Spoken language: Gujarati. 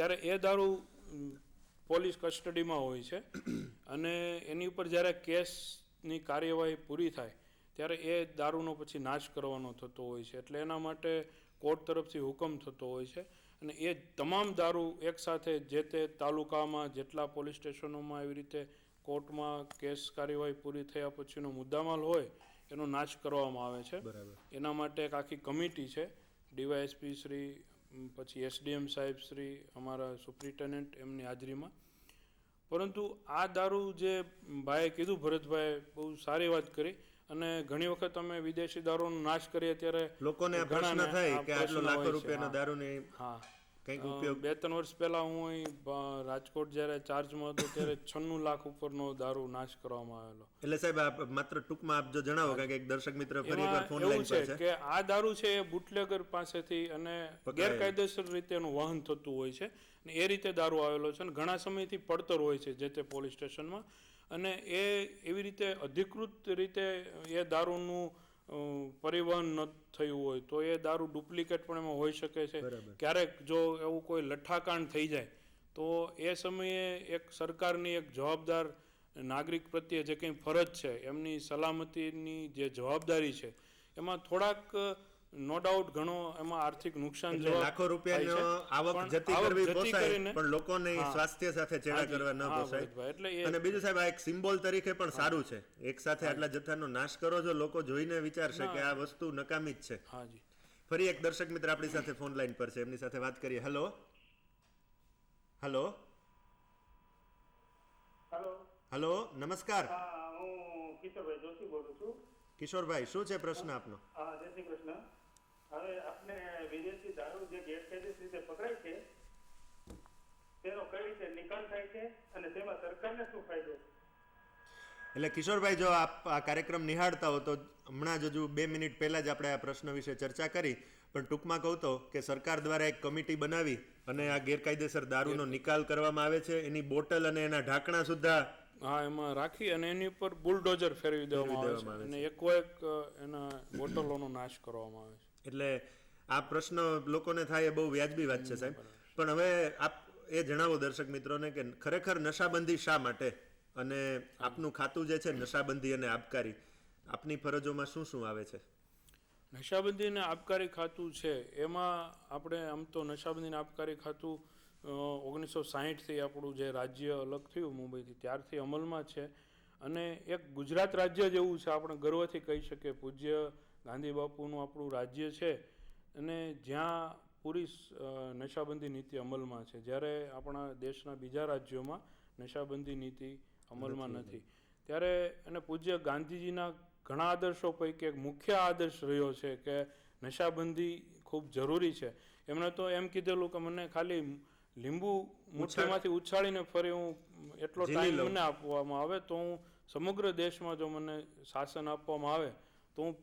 ત્યારે એ દારૂ પોલીસ કસ્ટડીમાં હોય છે અને એની ઉપર જ્યારે કેસની કાર્યવાહી પૂરી થાય ત્યારે એ દારૂનો પછી નાશ કરવાનો થતો હોય છે. એટલે એના માટે કોર્ટ તરફથી હુકમ થતો હોય છે. અને એ તમામ દારૂ એકસાથે જે તે તાલુકામાં જેટલા પોલીસ સ્ટેશનોમાં એવી રીતે કોર્ટમાં કેસ કાર્યવાહી પૂરી થયા પછીનો મુદ્દામાલ હોય એનો નાશ કરવામાં આવે છે. બરાબર. એના માટે એક આખી કમિટી છે. ડીવાયએસપી શ્રી પછી એસડીએમ સાહેબ શ્રી અમારા સુપ્રિન્ટેન્ડન્ટ એમની હાજરીમાં. પરંતુ આ દારૂ જે ભાઈએ કીધું ભરતભાઈ બહુ સારી વાત કરી અને ઘણી વખત અમે વિદેશી દારૂનો નાશ કરીએ ત્યારે લોકોને ઘણા થાય કે આટલો લાખો રૂપિયાનો. દારૂની હા. કંઈક ઉપયોગ? બે ત્રણ વર્ષ પહેલાં હું અહીં રાજકોટ જ્યારે ચાર્જમાં હતો ત્યારે છન્નું લાખ ઉપરનો દારૂ નાશ કરવામાં આવેલો. એટલે સાહેબ આપ માત્ર ટૂંકમાં આપ જો જણાવો કારણ કે એક દર્શક મિત્ર ફરી એકવાર ફોન લાઈન છે પર છે. કે આ દારૂ છે એ બુટલેગર પાસેથી અને ગેરકાયદેસર રીતે એનું વહન થતું હોય છે અને એ રીતે દારૂ આવેલો છે અને ઘણા સમયથી પડતર હોય છે જે તે પોલીસ સ્ટેશનમાં. અને એ એવી રીતે અધિકૃત રીતે એ દારૂનું પરિવહન ન થયું હોય તો એ દારૂ ડુપ્લિકેટ પણ એમાં હોઈ શકે છે. ક્યારેક જો એવું કોઈ લઠ્ઠાકાંડ થઈ જાય તો એ સમયે એક સરકારની એક જવાબદાર નાગરિક પ્રત્યે જે કંઈ ફરજ છે એમની સલામતીની જે જવાબદારી છે એમાં થોડાક નો ડાઉટ ઘણો એમાં આર્થિક નુકસાન છે લાખો રૂપિયાનો આવક જતી કરવી પોસાય પણ લોકોને સ્વાસ્થ્ય સાથે ચેડા કરવા ન પોસાય. એટલે અને બીજું સાહેબ આ એક સિમ્બોલ તરીકે પણ સારું છે. એક સાથે આટલા જથ્થાનો નાશ કરો છો લોકો જોઈને વિચારશે કે આ વસ્તુ નકામી જ છે. હાજી. ફરી એક દર્શક મિત્ર આપણી સાથે ફોન લાઈન પર છે. એમની સાથે વાત કરીએ. હેલો હેલો હાલો હેલો નમસ્કાર. હું કિશોરભાઈ જોશી બોલું છું. કિશોરભાઈ શું છે પ્રશ્ન આપનો? હા જય શ્રી કૃષ્ણ. હવે આપણે વિદેશી દારૂ જે ગેરકાયદેસર રીતે પકડાય છે તેનો કઈ રીતે નિકાલ થાય છે અને તેમાં સરકારને શું ફાયદો એટલે કિશોરભાઈ જો આપ આ કાર્યક્રમ નિહાળતા હો તો હમણાં જ હજુ બે મિનિટ પહેલાં જ આપણે આ પ્રશ્ન વિશે ચર્ચા કરી પણ ટૂંકમાં કહું તો કે સરકાર દ્વારા એક કમિટી બનાવી અને આ ગેરકાયદેસર દારૂનો નિકાલ કરવામાં આવે છે. એની બોટલ અને એના ઢાંકણા સુદ્ધા હા એમાં રાખી અને એની ઉપર બુલડોઝર ફેરવી દેવામાં આવે છે. અને એકો એક એના બોટલોનો નાશ કરવામાં આવે છે. એટલે આ પ્રશ્ન લોકોને થાય એ બહુ વ્યાજબી વાત છે સાહેબ. પણ હવે આપ એ જણાવો દર્શક મિત્રોને કે ખરેખર નશાબંધી શા માટે? અને આપનું ખાતું જે છે નશાબંધી અને આબકારી આપની ફરજોમાં શું શું આવે છે? નશાબંધી અને આબકારી ખાતું છે. એમાં આપણે આમ તો નશાબંધી અને આબકારી ખાતું ઓગણીસો સાહીઠથી આપણું જે રાજ્ય અલગ થયું મુંબઈથી ત્યારથી અમલમાં છે. અને એક ગુજરાત રાજ્ય જેવું છે આપણે ગર્વથી કહી શકીએ. પૂજ્ય ગાંધી બાપુનું આપણું રાજ્ય છે અને જ્યાં પૂરી નશાબંધી નીતિ અમલમાં છે. જ્યારે આપણા દેશના બીજા રાજ્યોમાં નશાબંધી નીતિ અમલમાં નથી. ત્યારે અને પૂજ્ય ગાંધીજીના ઘણા આદર્શો પૈકી એક મુખ્ય આદર્શ રહ્યો છે કે નશાબંધી ખૂબ જરૂરી છે. એમણે તો એમ કીધેલું કે મને ખાલી લીંબુ મુઠ્ઠીમાંથી ઉછાળીને ફરી હું એટલો ટાઈમ મને આપવામાં આવે તો હું સમગ્ર દેશમાં જો મને શાસન આપવામાં આવે તો હું